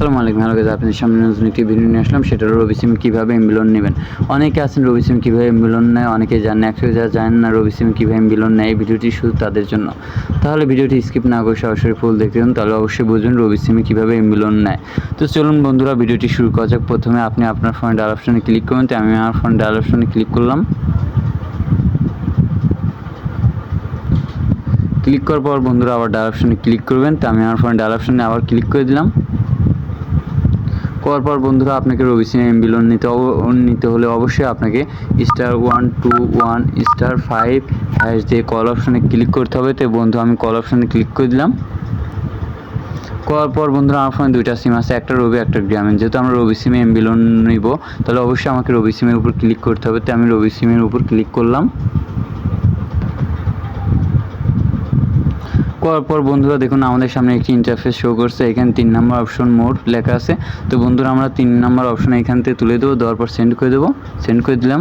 আসসালামু আলাইকুম। Hello guys আপনাদের সামনে নতুন একটি ভিডিও নিয়ে আসলাম। সেটা রবি সিম কীভাবে এমবিলন নেবেন? অনেকে আছেন রবি সিম কীভাবে এমবিলন নেয়, অনেকে জানেন অ্যাকচুয়ালি যারা জানেন না রবি সিম কীভাবে এমবিলন নেয়, এই ভিডিওটি শুধু তাদের জন্য। তাহলে ভিডিওটি স্কিপ না করে সরাসরি ফুল দেখতে দিন তাহলে অবশ্যই বুঝবেন রবি সিমে কীভাবে এমবিলন নেয়। তো চলুন বন্ধুরা, ভিডিওটি শুরু করা যাক। প্রথমে আপনি আপনার ফোনে ডায়াল অপশনে ক্লিক করুন। তো আমি আমার ফোনে ডায়াল অপশনে ক্লিক করলাম। ক্লিক করার পর বন্ধুরা আবার ডায়াল অপশনে ক্লিক করবেন। তো আমি আমার ফোনে ডায়াল অপশনে আবার ক্লিক করে দিলাম। করার পর বন্ধুরা আপনাকে রবি সিম এমবি লোন নিতে নিতে হলে অবশ্যই আপনাকে star one two one star five hash দিয়ে কল অপশানে ক্লিক করতে হবে। তো বন্ধু, আমি কল অপশানে ক্লিক করে দিলাম। করার পর বন্ধুরা আমার ফোনে দুইটা সিম আছে, একটা রবি, একটা গ্রামীণ। যেহেতু আমরা রবি সিমে এমবি লোন নিব, তাহলে অবশ্যই আমাকে রবি সিমের উপর ক্লিক করতে হবে। তো আমি রবি সিমের উপর ক্লিক করলাম। করার পর বন্ধুরা দেখুন, আমাদের সামনে একটি ইন্টারফেস শো করছে। এখানে তিন নম্বর অপশন মোড লেখা আছে। তো বন্ধুরা, আমরা তিন নম্বর অপশন এখান থেকে তুলে দেবো, দেওয়ার পর সেন্ড করে দেবো। সেন্ড করে দিলাম।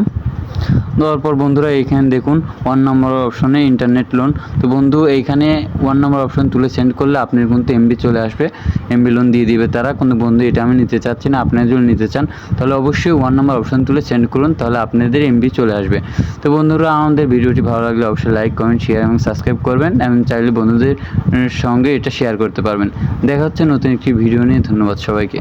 দেওয়ার পর বন্ধুরা এইখানে দেখুন ওয়ান নম্বর অপশনে ইন্টারনেট লোন তো বন্ধু, এইখানে ওয়ান নম্বর অপশন তুলে সেন্ড করলে আপনার কিন্তু এমবি চলে আসবে। এমবি লোন দিয়ে দিবে তারা। কিন্তু বন্ধু, এটা আমি নিতে চাচ্ছি না, আপনারা যদি নিতে চান, তাহলে অবশ্যই ওয়ান নম্বর অপশন তুলে সেন্ড করুন, তাহলে আপনাদের এমবি চলে আসবে। তো বন্ধুরা, আমাদের ভিডিওটি ভালো লাগলে অবশ্যই লাইক কমেন্ট শেয়ার এবং সাবস্ক্রাইব করবেন এবং চাইলে বন্ধুদের সঙ্গে এটা শেয়ার করতে পারবেন। দেখা হচ্ছে নতুন একটি ভিডিও নিয়ে। ধন্যবাদ সবাইকে।